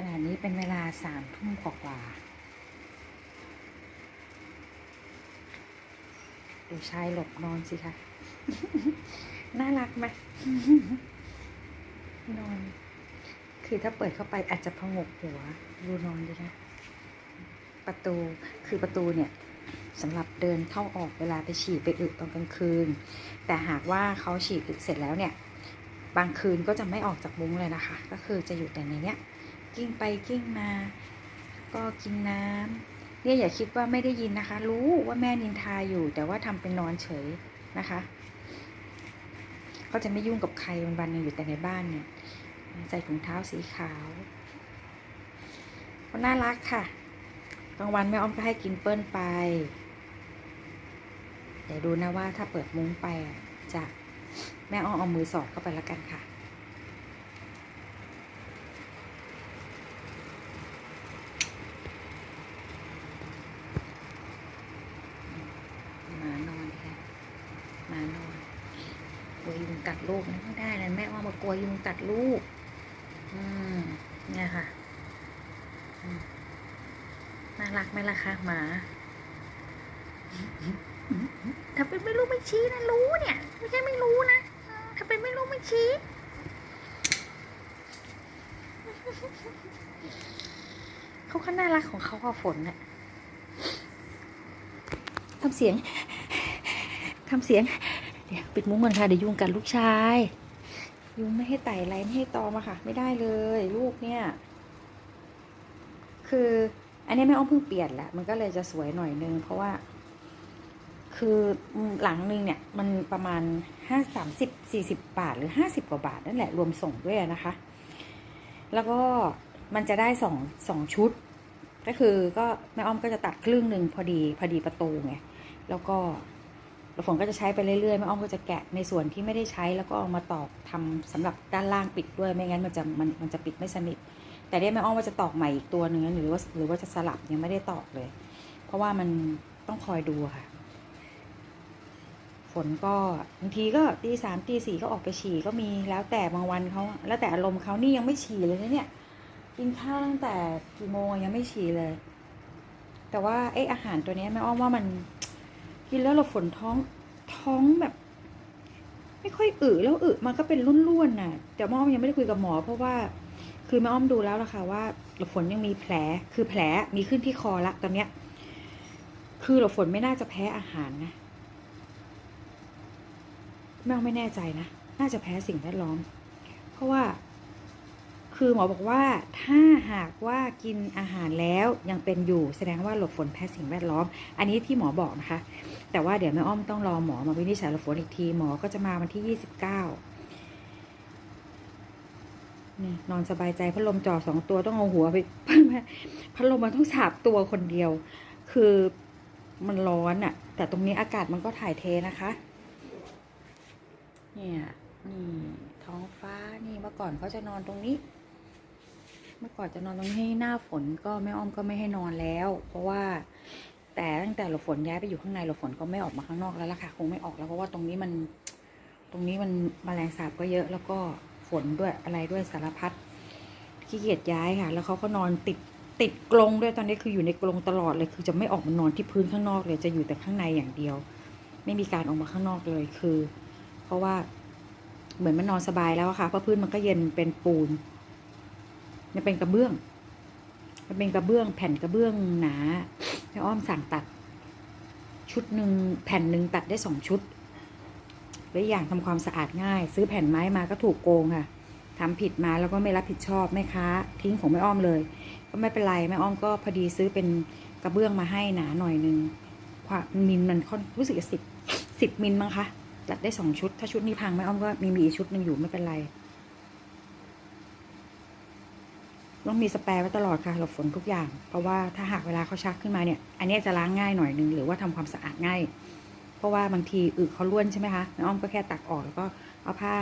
ขณะนี้เป็นเวลาสามทุ่มกว่าดูชายหลบนอนสิคะ น่ารักไหมนอน คือถ้าเปิดเข้าไปอาจจะพงกหัว ดูนอนดีนะ ประตู คือประตูเนี่ยสำหรับเดินเข้าออกเวลาไปฉี่ไปอึตอนกลางคืน แต่หากว่าเขาฉี่อึเสร็จแล้วเนี่ย บางคืนก็จะไม่ออกจากมุ้งเลยนะคะ ก็คือจะอยู่แต่ในเนี้ย กิ้งไปกิ้งมา ก็กินน้ำเนี่ยอย่าคิดว่าไม่ได้ยินนะคะ รู้ว่าแม่นินทาอยู่ แต่ว่าทำเป็นนอนเฉยนะคะ ก็จะไม่ยุ่งกับใครวันๆนึงอยู่แต่ในบ้านเนี่ย ใส่ถุงเท้าสีขาวก็น่ารักค่ะกลางวันแม่อ้อมก็ให้กินเปิ้ลไปเดี๋ยวดูนะว่าถ้าเปิดมุ้งไปจะแม่อ้อมเอามือสอดเข้าไปแล้วกันค่ะ หมานอนค่ะห มานอนกลัวยุงกัดลูกนะไม่ได้เลยแม่ว่ามากลัวยุงกัดลูก อืมเนี่ยค่ะน่ารักไหมล่ะคะหมาถ้าเป็นไม่รู้ไม่ชี้นะรู้เนี่ย ไม่ใช่ไม่รู้นะถ้าเป็นไม่รู้ไม่ชี้เขาก็น่ารักของเขาค่ะฝนเนี่ยทำเสียง ทำเสียง เดี๋ยวปิดมุ้งก่อนค่ะ เดี๋ยวยุงกัดลูกชาย ยุงไม่ให้ไต่ไรไม่ให้ตอมอะค่ะ ไม่ได้เลย ลูกเนี่ย คืออันนี้แม่อ้อมเพิ่งเปลี่ยนแหละ มันก็เลยจะสวยหน่อยนึง เพราะว่า คือหลังนึงเนี่ย มันประมาณห้าสามสิบสี่สิบบาท หรือห้าสิบกว่าบาทนั่นแหละ รวมส่งด้วยนะคะ แล้วก็มันจะได้สองสองชุด ก็คือก็แม่อ้อมก็จะตัดครึ่งหนึ่งพอดีพอดีประตูไง แล้วก็ แล้วฝนก็จะใช้ไปเรื่อยๆแม่อ้อมก็จะแกะในส่วนที่ไม่ได้ใช้แล้วก็เอามาตอกทำสำหรับด้านล่างปิดด้วยไม่งั้นมันจะมันมันจะปิดไม่สนิท แต่เนี่ยแม่อ้อมว่าจะตอกใหม่อีกตัวหนึ่งหรือว่าหรือว่าจะสลับยังไม่ได้ตอกเลย เพราะว่ามันต้องคอยดูค่ะ ฝนก็บางทีก็ตีสามตีสี่ก็ออกไปฉี่ก็มีแล้วแต่บางวันเขาแล้วแต่อารมณ์เขานี่ยังไม่ฉี่เลยนะเนี่ยกินข้าวตั้งแต่กี่โมงยังไม่ฉี่เลย แต่ว่าไออาหารตัวนี้แม่อ้อมว่ามัน กินแล้วเราฝนท้องท้องแบบ ไม่ค่อยอึแล้วอึมันก็เป็นร่นๆน่ะ แต่แม่อ้อมยังไม่ได้คุยกับหมอ เพราะว่า คือแม่อ้อมดูแล้วล่ะค่ะว่าหลบฝนยังมีแผล คือแผลมีขึ้นที่คอละตอนเนี้ย คือหลบฝนไม่น่าจะแพ้อาหารนะแม่ไม่แน่ใจนะ น่าจะแพ้สิ่งแวดล้อม เพราะว่า คือหมอบอกว่าถ้าหากว่ากินอาหารแล้วยังเป็นอยู่แสดงว่าหลบฝนแพ้สิ่งแวดล้อม อันนี้ที่หมอบอกนะคะ แต่ว่าเดี๋ยวแม่อ้อมต้องรอหมอมาวินิจฉัยหลบฝนอีกทีหมอก็จะมาวันที่ยี่สิบเก้านี่นอนสบายใจพัดลมจ่อสองตัวต้องเอาหัวไปพัดลมมันต้องสาบตัวคนเดียว คือมันร้อนอะ่ะ แต่ตรงนี้อากาศมันก็ถ่ายเทนะคะ เนี่ยนี่ท้องฟ้านี่เมื่อก่อนเขาจะนอนตรงนี้ เมื่อก่อนจะนอนตรงนี้หน้าฝนก็แม่อ้อมก็ไม่ให้นอนแล้ว เพราะว่า แต่ตั้งแต่เราฝนย้ายไปอยู่ข้างในเราฝนก็ไม่ออกมาข้างนอกแล้วล่ะค่ะคงไม่ออกแล้วเพราะว่าตรงนี้มัน ตรงนี้มันแมลงสาบก็เยอะ แล้วก็ฝนด้วยอะไรด้วยสารพัดขี้เกียจย้ายค่ะ แล้วเขาก็นอนติดติดกรงด้วยตอนนี้คืออยู่ในกรงตลอดเลย คือจะไม่ออกมานอนที่พื้นข้างนอกเลยจะอยู่แต่ข้างในอย่างเดียว ไม่มีการออกมาข้างนอกเลยคือ เพราะว่าเหมือนมันนอนสบายแล้วค่ะเพราะพื้นมันก็เย็นเป็นปูน มันเป็นกระเบื้อง มันเป็นกระเบื้อง แผ่นกระเบื้องหนาแม่อ้อมสั่งตัด ชุดหนึ่งแผ่นหนึ่งตัดได้สองชุดและอย่างทำความสะอาดง่าย ซื้อแผ่นไม้มาก็ถูกโกงค่ะทำผิดมาแล้วก็ไม่รับผิดชอบแม่ค้าทิ้งของแม่อ้อมเลย ก็ไม่เป็นไรแม่อ้อมก็พอดีซื้อเป็นกระเบื้องมาให้หนาหน่อยหนึงความมิลมันค่อนรู้สึกสิบสิบมิลมั้งคะตัดได้สองชุด ถ้าชุดนี้พังแม่อ้อมก็มีมีอีกชุดหนึ่งอยู่ไม่เป็นไร ต้องมีสแปร์ไว้ตลอดค่ะหลบฝนทุกอย่าง เพราะว่าถ้าหากเวลาเขาชักขึ้นมาเนี่ย อันนี้จะล้างง่ายหน่อยนึงหรือว่าทำความสะอาดง่าย เพราะว่าบางทีอึเขาล้วนใช่ไหมคะแม่อ้อมก็แค่ตักออกแล้วก็เอาผ้า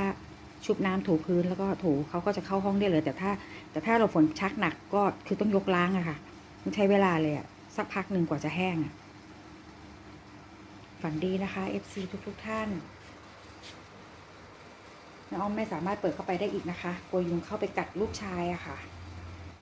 ชุบน้ำถูพื้นแล้วก็ถูเขาก็จะเข้าห้องได้เลย แต่ถ้า แต่ถ้าเราฝนชักหนักก็คือต้องยกล้างอะค่ะมันใช้เวลาเลยอะสักพักหนึ่งกว่าจะแห้งอะฝันดีนะคะ FC ทุกทุกๆท่านแม่อ้อมไม่สามารถเปิดเข้าไปได้อีกนะคะกลัวยุงเข้าไปกัดลูกชายอะค่ะ